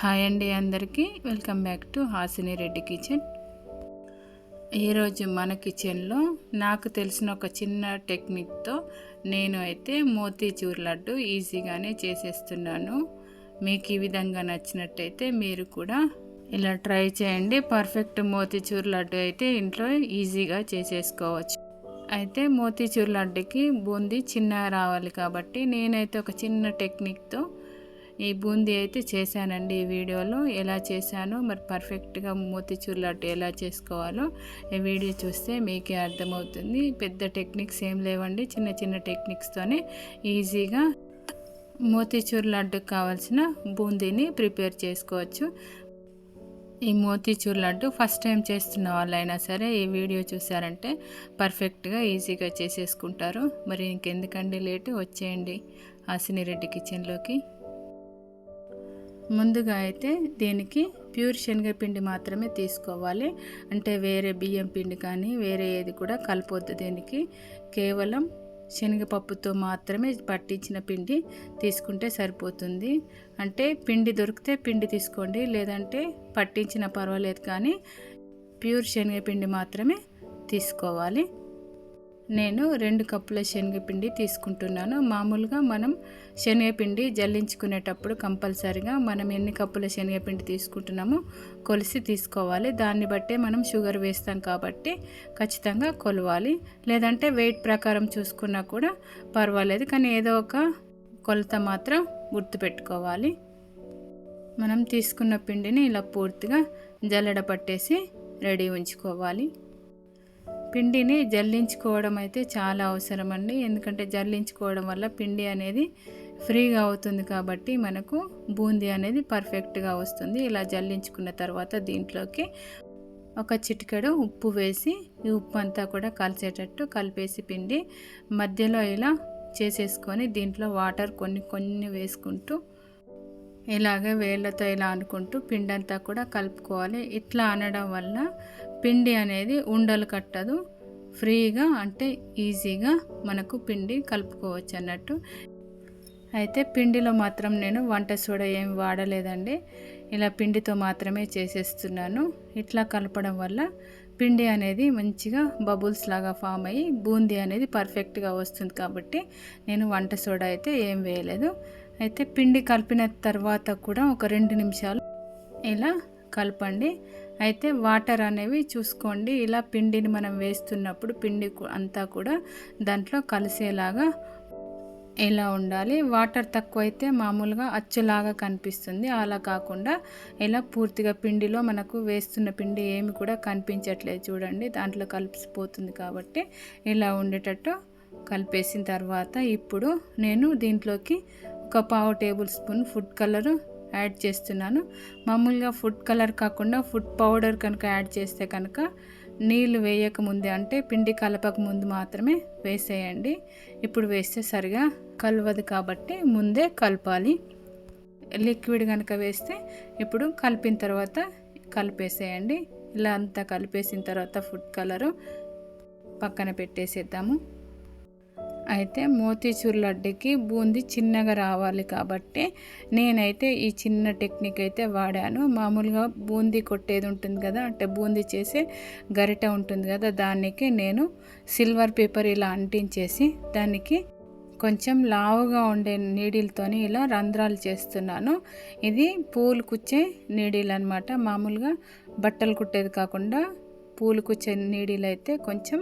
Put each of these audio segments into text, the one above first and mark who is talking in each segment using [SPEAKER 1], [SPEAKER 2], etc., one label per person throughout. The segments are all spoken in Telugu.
[SPEAKER 1] హాయ్ అండి అందరికీ. Welcome back to Hasini Reddy kitchen. ఈరోజు మన కిచెన్లో నాకు తెలిసిన ఒక చిన్న టెక్నిక్తో నేను అయితే మోతీచూర్ లడ్డు ఈజీగానే చేసేస్తున్నాను. మీకు ఈ విధంగా నచ్చినట్టయితే మీరు కూడా ఇలా ట్రై చేయండి. పర్ఫెక్ట్ మోతీచూర్ లడ్డు అయితే ఇంట్లో ఈజీగా చేసేసుకోవచ్చు. అయితే మోతీచూర్ లడ్డుకి బూందీ చిన్నగా రావాలి కాబట్టి నేనైతే ఒక చిన్న టెక్నిక్తో ఈ బూందీ అయితే చేశానండి ఈ వీడియోలో. ఎలా చేశానో మరి పర్ఫెక్ట్గా మోతిచూర్ లడ్డు ఎలా చేసుకోవాలో ఈ వీడియో చూస్తే మీకే అర్థమవుతుంది. పెద్ద టెక్నిక్స్ ఏం లేవండి. చిన్న చిన్న టెక్నిక్స్తోనే ఈజీగా మోతిచూర్ లడ్డుకు కావాల్సిన బూందీని ప్రిపేర్ చేసుకోవచ్చు. ఈ మోతీచూర్ లడ్డు ఫస్ట్ టైం చేస్తున్న వాళ్ళైనా సరే ఈ వీడియో చూసారంటే పర్ఫెక్ట్గా ఈజీగా చేసేసుకుంటారు. మరి ఇంకెందుకండి లేటు వచ్చేయండి. రెడ్డి కిచెన్లోకి. ముందుగా అయితే దీనికి ప్యూర్ శనగపిండి మాత్రమే తీసుకోవాలి. అంటే వేరే బియ్యం పిండి కానీ వేరే ఏది కూడా కలపొద్దు దీనికి. కేవలం శనగపప్పుతో మాత్రమే పట్టించిన పిండి తీసుకుంటే సరిపోతుంది. అంటే పిండి దొరికితే పిండి తీసుకోండి. లేదంటే పట్టించిన పర్వాలేదు కానీ ప్యూర్ శనగపిండి మాత్రమే తీసుకోవాలి. నేను రెండు కప్పుల శనగపిండి తీసుకుంటున్నాను. మామూలుగా మనం శనగపిండి జల్లించుకునేటప్పుడు కంపల్సరిగా మనం ఎన్ని కప్పుల శనగపిండి తీసుకుంటున్నామో కొలిసి తీసుకోవాలి. దాన్ని బట్టే మనం షుగర్ వేస్తాం కాబట్టి ఖచ్చితంగా కొలవాలి. లేదంటే వెయిట్ ప్రకారం చూసుకున్నా కూడా పర్వాలేదు. కానీ ఏదో ఒక కొలత మాత్రం గుర్తుపెట్టుకోవాలి. మనం తీసుకున్న పిండిని ఇలా పూర్తిగా జల్లడ పట్టేసి రెడీ ఉంచుకోవాలి. పిండిని జల్లించుకోవడం అయితే చాలా అవసరం అండి ఎందుకంటే జల్లించుకోవడం వల్ల పిండి అనేది ఫ్రీగా అవుతుంది కాబట్టి మనకు బూందీ అనేది పర్ఫెక్ట్గా వస్తుంది. ఇలా జల్లించుకున్న తర్వాత దీంట్లోకి ఒక చిటికెడు ఉప్పు వేసి ఈ ఉప్పు అంతా కూడా కలిసేటట్టు కలిపేసి పిండి మధ్యలో ఇలా చేసేసుకొని దీంట్లో వాటర్ కొన్ని కొన్ని వేసుకుంటూ ఇలాగే వేళ్ళతో ఇలా అనుకుంటూ పిండి అంతా కూడా కలుపుకోవాలి. ఇట్లా అనడం వల్ల పిండి అనేది ఉండలు కట్టదు. ఫ్రీగా అంటే ఈజీగా మనకు పిండి కలుపుకోవచ్చు అన్నట్టు. అయితే పిండిలో మాత్రం నేను వంట సోడా ఏం వాడలేదండి. ఇలా పిండితో మాత్రమే చేసేస్తున్నాను. ఇట్లా కలపడం వల్ల పిండి అనేది మంచిగా బబుల్స్ లాగా ఫామ్ అయ్యి బూందీ అనేది పర్ఫెక్ట్గా వస్తుంది కాబట్టి నేను వంట సోడా అయితే ఏం వేయలేదు. అయితే పిండి కలిపిన తర్వాత కూడా ఒక రెండు నిమిషాలు ఇలా కలపండి. అయితే వాటర్ అనేవి చూసుకోండి. ఇలా పిండిని మనం వేస్తున్నప్పుడు పిండి అంతా కూడా దాంట్లో కలిసేలాగా ఎలా ఉండాలి? వాటర్ తక్కువ అయితే మామూలుగా అచ్చులాగా కనిపిస్తుంది. అలా కాకుండా ఇలా పూర్తిగా పిండిలో మనకు వేస్తున్న పిండి ఏమి కూడా కనిపించట్లేదు చూడండి. దాంట్లో కలిసిపోతుంది కాబట్టి ఇలా ఉండేటట్టు కలిపేసిన తర్వాత ఇప్పుడు నేను దీంట్లోకి ఒక పావు tablespoon food colour add చేస్తున్నాను. మామూలుగా ఫుడ్ కలర్ కాకుండా ఫుడ్ పౌడర్ కనుక యాడ్ చేస్తే కనుక నీళ్ళు వేయకముందే అంటే పిండి కలపక ముందు మాత్రమే వేసేయండి. ఇప్పుడు వేస్తే సరిగా కలవదు కాబట్టి ముందే కలపాలి. లిక్విడ్ కనుక వేస్తే ఇప్పుడు కలిపిన తర్వాత కలిపేసేయండి. ఇలా అంతా కలిపేసిన తర్వాత ఫుడ్ కలరు పక్కన పెట్టేసేద్దాము. అయితే మోతీచూర్ లడ్డుకి బూందీ చిన్నగా రావాలి కాబట్టి నేనైతే ఈ చిన్న టెక్నిక్ అయితే వాడాను. మామూలుగా బూందీ కొట్టేది ఉంటుంది కదా అంటే బూందీ చేసే గరిట ఉంటుంది కదా దానికి నేను సిల్వర్ పేపర్ ఇలా అంటించేసి దానికి కొంచెం లావుగా ఉండే నీడిల్తోని ఇలా రంధ్రాలు చేస్తున్నాను. ఇది పూలు కుచ్చే నీడిల్ అనమాట మామూలుగా బట్టలు కుట్టేది కాకుండా పూలు కుచ్చే నీడిల్ అయితే కొంచెం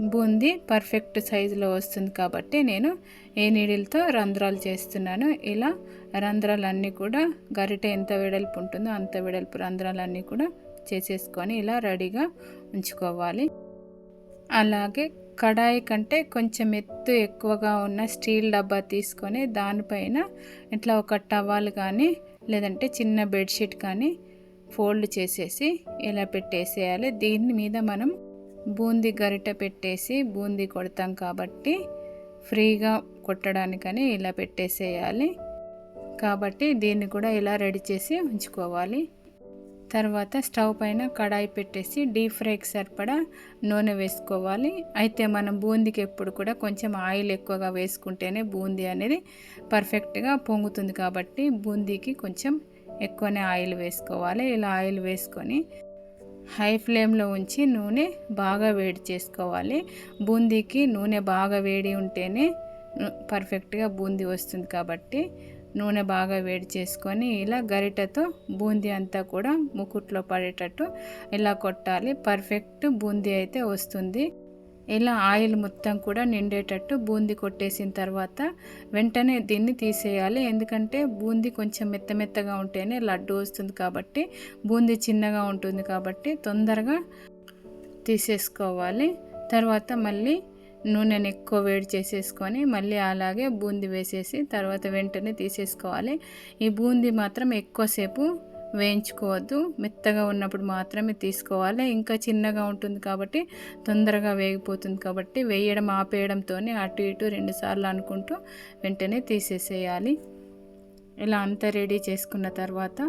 [SPEAKER 1] బూందీ పర్ఫెక్ట్ సైజులో వస్తుంది కాబట్టి నేను ఏ నీడిల్తో రంధ్రాలు చేస్తున్నాను ఇలా రంధ్రాలన్నీ కూడా గరిటె ఎంత వెడల్పు ఉంటుందో అంత వెడల్పు రంధ్రాలన్నీ కూడా చేసేసుకొని ఇలా రెడీగా ఉంచుకోవాలి. అలాగే కడాయి కంటే కొంచెం ఎత్తు ఎక్కువగా ఉన్న స్టీల్ డబ్బా తీసుకొని దానిపైన ఇట్లా ఒక టవాల్ కానీ లేదంటే చిన్న బెడ్షీట్ కానీ ఫోల్డ్ చేసేసి ఇలా పెట్టేసేయాలి. దీని మీద మనం బూందీ గరిట పెట్టేసి బూందీ కొడతాం కాబట్టి ఫ్రీగా కొట్టడానికని ఇలా పెట్టేసేయాలి. కాబట్టి దీన్ని కూడా ఇలా రెడీ చేసి ఉంచుకోవాలి. తర్వాత స్టవ్ పైన కడాయి పెట్టేసి డీప్ ఫ్రైకి సరిపడా నూనె వేసుకోవాలి. అయితే మనం బూందీకి ఎప్పుడు కూడా కొంచెం ఆయిల్ ఎక్కువగా వేసుకుంటేనే బూందీ అనేది పర్ఫెక్ట్గా పొంగుతుంది కాబట్టి బూందీకి కొంచెం ఎక్కువనే ఆయిల్ వేసుకోవాలి. ఇలా ఆయిల్ వేసుకొని హై ఫ్లేమ్లో ఉంచి నూనె బాగా వేడి చేసుకోవాలి. బూందీకి నూనె బాగా వేడి ఉంటేనే పర్ఫెక్ట్గా బూందీ వస్తుంది కాబట్టి నూనె బాగా వేడి చేసుకొని ఇలా గరిటతో బూందీ అంతా కూడా ముకుట్లో పడేటట్టు ఇలా కొట్టాలి. పర్ఫెక్ట్ బూందీ అయితే వస్తుంది. ఇలా ఆయిల్ మొత్తం కూడా నిండేటట్టు బూందీ కొట్టేసిన తర్వాత వెంటనే దీన్ని తీసేయాలి. ఎందుకంటే బూందీ కొంచెం మెత్త మెత్తగా ఉంటేనే లడ్డు వస్తుంది కాబట్టి బూందీ చిన్నగా ఉంటుంది కాబట్టి తొందరగా తీసేసుకోవాలి. తర్వాత మళ్ళీ నూనెని ఎక్కువ వేడి చేసేసుకొని మళ్ళీ అలాగే బూందీ వేసేసి తర్వాత వెంటనే తీసేసుకోవాలి. ఈ బూందీ మాత్రం ఎక్కువసేపు వేయించుకోవద్దు. మెత్తగా ఉన్నప్పుడు మాత్రమే తీసుకోవాలి. ఇంకా చిన్నగా ఉంటుంది కాబట్టి తొందరగా వేగిపోతుంది కాబట్టి వేయడం ఆపేయడంతోనే అటు ఇటు రెండుసార్లు అనుకుంటూ వెంటనే తీసేసేయాలి. ఇలా అంతా రెడీ చేసుకున్న తర్వాత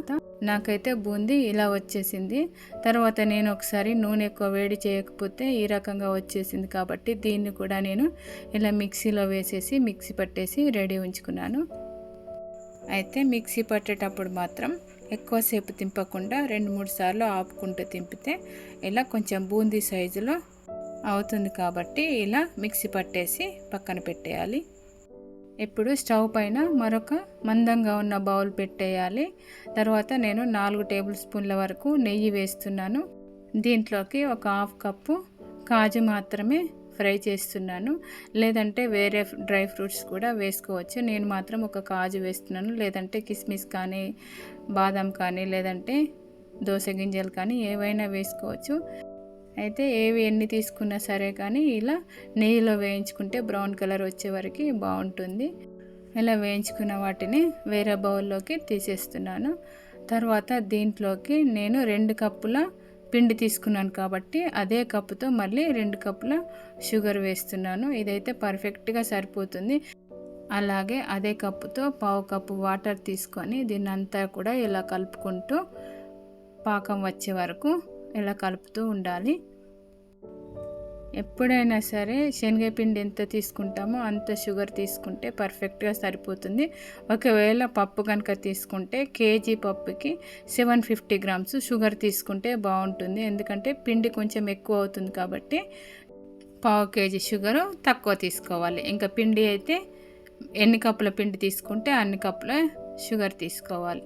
[SPEAKER 1] నాకైతే బూందీ ఇలా వచ్చేసింది. తర్వాత నేను ఒకసారి నూనె ఎక్కువ వేడి చేయకపోతే ఈ రకంగా వచ్చేసింది కాబట్టి దీన్ని కూడా నేను ఇలా మిక్సీలో వేసేసి మిక్సీ పట్టేసి రెడీ ఉంచుకున్నాను. అయితే మిక్సీ పట్టేటప్పుడు మాత్రం ఎక్కువసేపు తింపకుండా రెండు మూడు సార్లు ఆపుకుంటూ తింపితే ఇలా కొంచెం బూందీ సైజులో అవుతుంది కాబట్టి ఇలా మిక్సీ పట్టేసి పక్కన పెట్టేయాలి. ఇప్పుడు స్టవ్ పైన మరొక మందంగా ఉన్న బౌల్ పెట్టేయాలి. తర్వాత నేను నాలుగు టేబుల్ స్పూన్ల వరకు నెయ్యి వేస్తున్నాను. దీంట్లోకి ఒక హాఫ్ కప్పు కాజు మాత్రమే ఫ్రై చేస్తున్నాను. లేదంటే వేరే డ్రై ఫ్రూట్స్ కూడా వేసుకోవచ్చు. నేను మాత్రం ఒక కాజు వేస్తున్నాను. లేదంటే కిస్మిస్ కానీ బాదం కానీ లేదంటే దోశ గింజలు కానీ ఏవైనా వేసుకోవచ్చు. అయితే ఏవి ఎన్ని తీసుకున్నా సరే కానీ ఇలా నెయ్యిలో వేయించుకుంటే బ్రౌన్ కలర్ వచ్చే వరకు బాగుంటుంది. ఇలా వేయించుకున్న వాటిని వేరే బౌల్లోకి తీసేస్తున్నాను. తర్వాత దీంట్లోకి నేను రెండు కప్పుల పిండి తీసుకున్నాను కాబట్టి అదే కప్పుతో మళ్ళీ రెండు కప్పుల షుగర్ వేస్తున్నాను. ఇదైతే పర్ఫెక్ట్గా సరిపోతుంది. అలాగే అదే కప్పుతో పావు కప్పు వాటర్ తీసుకొని దీన్ని అంతా కూడా ఇలా కలుపుకుంటూ పాకం వచ్చే వరకు ఇలా కలుపుతూ ఉండాలి. ఎప్పుడైనా సరే శనగపిండి ఎంత తీసుకుంటామో అంత షుగర్ తీసుకుంటే పర్ఫెక్ట్గా సరిపోతుంది. ఒకవేళ పప్పు కనుక తీసుకుంటే కేజీ పప్పుకి సెవెన్ ఫిఫ్టీ గ్రామ్స్ షుగర్ తీసుకుంటే బాగుంటుంది. ఎందుకంటే పిండి కొంచెం ఎక్కువ అవుతుంది కాబట్టి పావు కేజీ షుగరు తక్కువ తీసుకోవాలి. ఇంకా పిండి అయితే ఎన్ని కప్పుల పిండి తీసుకుంటే అన్ని కప్పుల షుగర్ తీసుకోవాలి.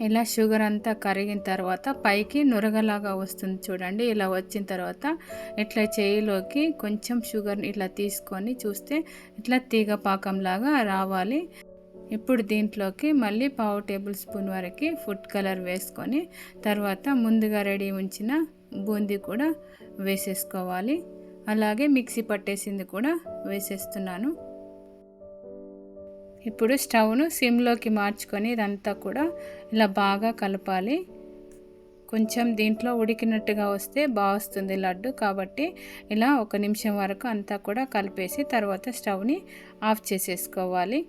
[SPEAKER 1] ఇలా షుగర్ అంతా కరిగిన తర్వాత పైకి నురగలాగా వస్తుంది చూడండి. ఇలా వచ్చిన తర్వాత ఇట్లా చేయిలోకి కొంచెం షుగర్ని ఇట్లా తీసుకొని చూస్తే ఇట్లా తీగ పాకంలాగా రావాలి. ఇప్పుడు దీంట్లోకి మళ్ళీ పావు టేబుల్ స్పూన్ వరకు ఫుడ్ కలర్ వేసుకొని తర్వాత ముందుగా రెడీ ఉంచిన బూందీ కూడా వేసేసుకోవాలి. అలాగే మిక్సీ పట్టేసింది కూడా వేసేస్తున్నాను. ఇప్పుడు స్టవ్ను సిమ్లోకి మార్చుకొని ఇదంతా కూడా ఇలా బాగా కలపాలి. కొంచెం దీంట్లో ఉడికినట్టుగా వస్తే బాగుస్తుంది లడ్డు కాబట్టి ఇలా ఒక నిమిషం వరకు అంతా కూడా కలిపేసి తర్వాత స్టవ్ని ఆఫ్ చేసేసుకోవాలి.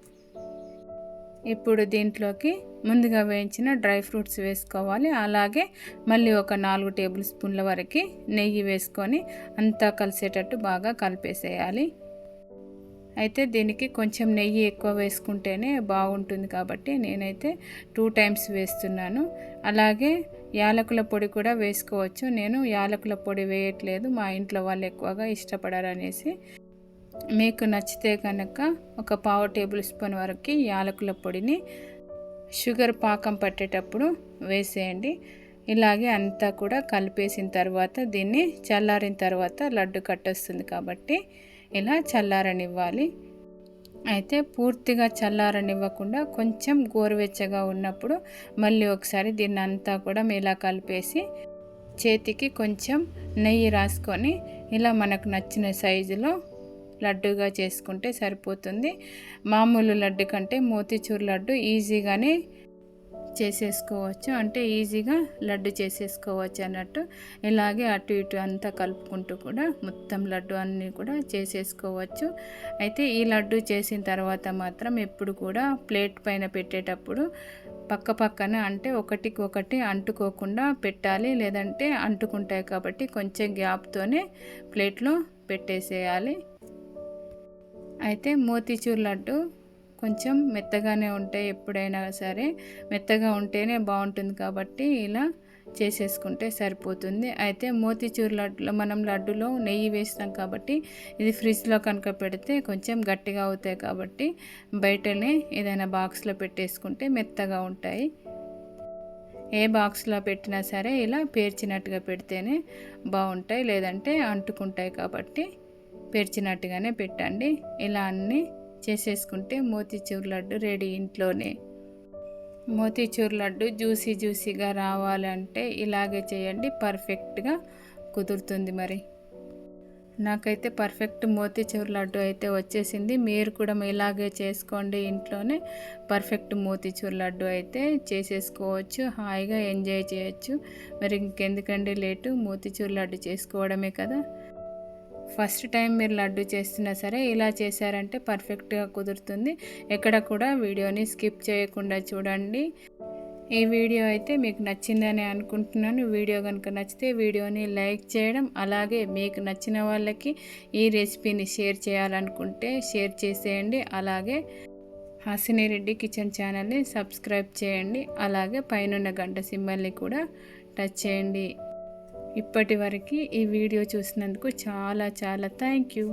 [SPEAKER 1] ఇప్పుడు దీంట్లోకి ముందుగా వేయించిన డ్రై ఫ్రూట్స్ వేసుకోవాలి. అలాగే మళ్ళీ ఒక నాలుగు టేబుల్ స్పూన్ల వరకు నెయ్యి వేసుకొని అంతా కలిసేటట్టు బాగా కలిపేసేయాలి. అయితే దీనికి కొంచెం నెయ్యి ఎక్కువ వేసుకుంటేనే బాగుంటుంది కాబట్టి నేనైతే టూ టైమ్స్ వేస్తున్నాను. అలాగే యాలకుల పొడి కూడా వేసుకోవచ్చు. నేను యాలకుల పొడి వేయట్లేదు. మా ఇంట్లో వాళ్ళు ఎక్కువగా ఇష్టపడారనేసి మీకు నచ్చితే కనుక ఒక పావు టేబుల్ స్పూన్ వరకు యాలకుల పొడిని షుగర్ పాకం పట్టేటప్పుడు వేసేయండి. ఇలాగే అంతా కూడా కలిపేసిన తర్వాత దీన్ని చల్లారిన తర్వాత లడ్డు కట్టొస్తుంది కాబట్టి ఇలా చల్లారనివ్వాలి? అయితే పూర్తిగా చల్లారనివ్వకుండా కొంచెం గోరువెచ్చగా ఉన్నప్పుడు మళ్ళీ ఒకసారి దీన్ని అంతా కూడా ఇలా కలిపేసి చేతికి కొంచెం నెయ్యి రాసుకొని ఇలా మనకు నచ్చిన సైజులో లడ్డుగా చేసుకుంటే సరిపోతుంది. మామూలు లడ్డు కంటే మోతీచూర్ లడ్డు ఈజీగానే చేసేసుకోవచ్చు. అంటే ఈజీగా లడ్డు చేసేసుకోవచ్చు అన్నట్టు. ఇలాగే అటు ఇటు అంతా కలుపుకుంటూ కూడా మొత్తం లడ్డు అన్నీ కూడా చేసేసుకోవచ్చు. అయితే ఈ లడ్డు చేసిన తర్వాత మాత్రం ఎప్పుడు కూడా ప్లేట్ పైన పెట్టేటప్పుడు పక్క పక్కన అంటే ఒకటికి ఒకటి అంటుకోకుండా పెట్టాలి. లేదంటే అంటుకుంటాయి కాబట్టి కొంచెం గ్యాప్తోనే ప్లేట్లో పెట్టేసేయాలి. అయితే మోతీచూర్ లడ్డు కొంచెం మెత్తగానే ఉంటాయి ఎప్పుడైనా సరే మెత్తగా ఉంటేనే బాగుంటుంది కాబట్టి ఇలా చేసేసుకుంటే సరిపోతుంది. అయితే మోతీచూర్ లడ్డులో మనం లడ్డులో నెయ్యి వేస్తాం కాబట్టి ఇది ఫ్రిడ్జ్లో కనుక పెడితే కొంచెం గట్టిగా అవుతాయి కాబట్టి బయటనే ఏదైనా బాక్స్లో పెట్టేసుకుంటే మెత్తగా ఉంటాయి. ఏ బాక్స్లో పెట్టినా సరే ఇలా పేర్చినట్టుగా పెడితేనే బాగుంటాయి లేదంటే అంటుకుంటాయి కాబట్టి పేర్చినట్టుగానే పెట్టండి. ఇలా అన్నీ చేసేసుకుంటే మోతీచూర్ లడ్డు రెడీ ఇంట్లోనే. మోతీచూర్ లడ్డు జ్యూసీ జ్యూసీగా రావాలంటే ఇలాగే చేయండి పర్ఫెక్ట్గా కుదురుతుంది మరి. నాకైతే పర్ఫెక్ట్ మోతీచూర్ లడ్డు అయితే వచ్చేసింది. మీరు కూడా ఇలాగే చేసుకోండి ఇంట్లోనే. పర్ఫెక్ట్ మోతీచూర్ లడ్డు అయితే చేసేసుకోవచ్చు హాయిగా ఎంజాయ్ చేయొచ్చు. మరి ఇంకెందుకండి లేటు? మోతీచూర్ లడ్డు చేసుకోవడమే కదా. ఫస్ట్ టైం మీరు లడ్డు చేస్తున్నా సరే ఇలా చేశారంటే పర్ఫెక్ట్గా కుదురుతుంది. ఎక్కడ కూడా వీడియోని స్కిప్ చేయకుండా చూడండి. ఈ వీడియో అయితే మీకు నచ్చిందని అనుకుంటున్నాను. వీడియో కనుక నచ్చితే వీడియోని లైక్ చేయడం అలాగే మీకు నచ్చిన వాళ్ళకి ఈ రెసిపీని షేర్ చేయాలనుకుంటే షేర్ చేసేయండి. అలాగే హాసిని రెడ్డి కిచెన్ ఛానల్ని సబ్స్క్రైబ్ చేయండి. అలాగే పైన గంట సింబల్ని కూడా టచ్ చేయండి. ఇప్పటి వరకు ఈ వీడియో చూసినందుకు చాలా చాలా థ్యాంక్ యూ